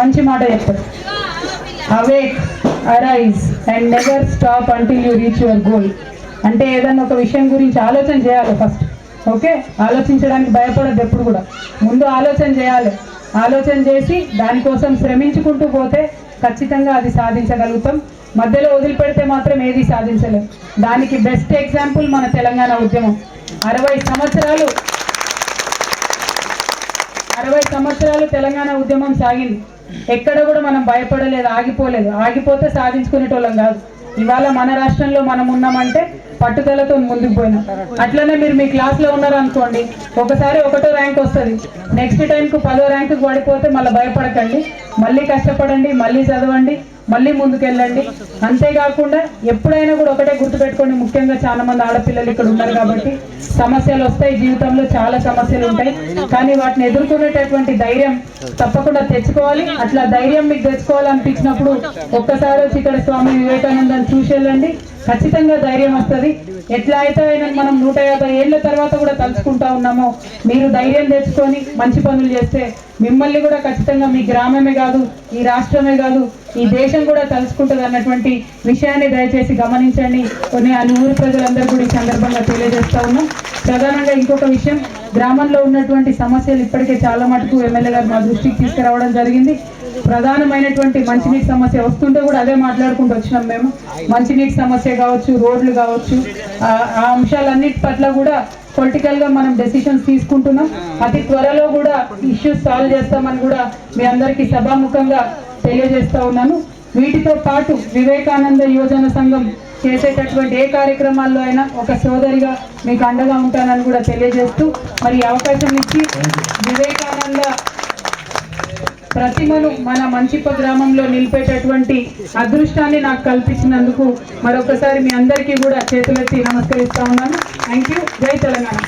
మంచి మాట చెప్తారు awake arise and never stop until you reach your goal అంటే ఏదన్నా ఒక విషయం గురించి ఆలోచన చేయాలి ఫస్ట్ ఓకే ఆలోచించడానికి భయపడద్దు ఎప్పుడు కూడా. ముందు ఆలోచన చేయాలి. ఆలోచన చేసి దానికోసం శ్రమించుకుంటూ పోతే ఖచ్చితంగా అది సాధించగలుగుతాం. మధ్యలో వదిలిపెడితే మాత్రం ఏది సాధించలేం. దానికి బెస్ట్ ఎగ్జాంపుల్ మన తెలంగాణ ఉద్యమం. అరవై సంవత్సరాలు అరవై సంవత్సరాలు తెలంగాణ ఉద్యమం సాగింది. ఎక్కడ కూడా మనం భయపడలేదు ఆగిపోలేదు. ఆగిపోతే సాధించుకునేటోళ్ళం కాదు. ఇవాళ మన రాష్ట్రంలో మనం ఉన్నామంటే పట్టుదలతో ముందుకు పోయినాం. అట్లనే మీరు మీ క్లాస్లో ఉన్నారు అనుకోండి ఒకసారి ఒకటో ర్యాంక్ వస్తుంది. నెక్స్ట్ టైంకు పదో ర్యాంకు పడిపోతే మళ్ళీ భయపడకండి. మళ్ళీ కష్టపడండి మళ్ళీ చదవండి. మళ్ళీ ముందుకెళ్ళండి. అంతేకాకుండా ఎప్పుడైనా కూడా ఒకటే గుర్తుపెట్టుకోండి ముఖ్యంగా చాలా మంది ఆడపిల్లలు ఇక్కడ ఉన్నారు కాబట్టి. సమస్యలు వస్తాయి జీవితంలో చాలా సమస్యలు ఉంటాయి. కానీ వాటిని ఎదుర్కొనేటటువంటి ధైర్యం తప్పకుండా తెచ్చుకోవాలి. అట్లా ధైర్యం మీకు తెచ్చుకోవాలనిపించినప్పుడు ఒక్కసారి వచ్చి ఇక్కడ స్వామి వివేకానందని చూసి వెళ్ళండి ఖచ్చితంగా ధైర్యం వస్తుంది. ఎట్లా అయితే అయినా మనం నూట యాభై ఏళ్ళ తర్వాత కూడా తలుచుకుంటా ఉన్నామో మీరు ధైర్యం తెచ్చుకొని మంచి పనులు చేస్తే మిమ్మల్ని కూడా ఖచ్చితంగా మీ గ్రామమే కాదు ఈ రాష్ట్రమే కాదు ఈ దేశం కూడా తలుచుకుంటుంది అన్నటువంటి విషయాన్ని దయచేసి గమనించండి. కొన్ని అన్ని ప్రజలందరూ కూడా ఈ సందర్భంగా తెలియజేస్తా ఉన్నాం. ప్రధానంగా ఇంకొక విషయం గ్రామంలో ఉన్నటువంటి సమస్యలు ఇప్పటికే చాలా మటుకు ఎమ్మెల్యే గారు మా దృష్టికి తీసుకురావడం జరిగింది. ప్రధానమైనటువంటి మంచినీటి సమస్య వస్తుంటే కూడా అదే మాట్లాడుకుంటూ వచ్చినాం మేము. మంచినీటి సమస్య కావచ్చు రోడ్లు కావచ్చు ఆ- అంశాలన్నిటి పట్ల కూడా పొలిటికల్గా మనం డెసిషన్స్ తీసుకుంటున్నాం. అతి త్వరలో కూడా ఇష్యూస్ సాల్వ్ చేస్తామని కూడా మీ అందరికీ సభాముఖంగా తెలియజేస్తా ఉన్నాను. వీటితో పాటు వివేకానంద యువజన సంఘం చేసేటటువంటి ఏ కార్యక్రమాల్లో అయినా ఒక సోదరిగా మీకు అండగా ఉంటానని కూడా తెలియజేస్తూ మరి అవకాశం ఇచ్చి వివేకానంద ప్రతిమను మన మంచిప్ప గ్రామంలో నిలిపేటటువంటి అదృష్టాన్ని నాకు కల్పించినందుకు మరొకసారి మీ అందరికీ కూడా చేతులెత్తి నమస్కరిస్తా ఉన్నాను. థ్యాంక్ యూ జై తెలంగాణ.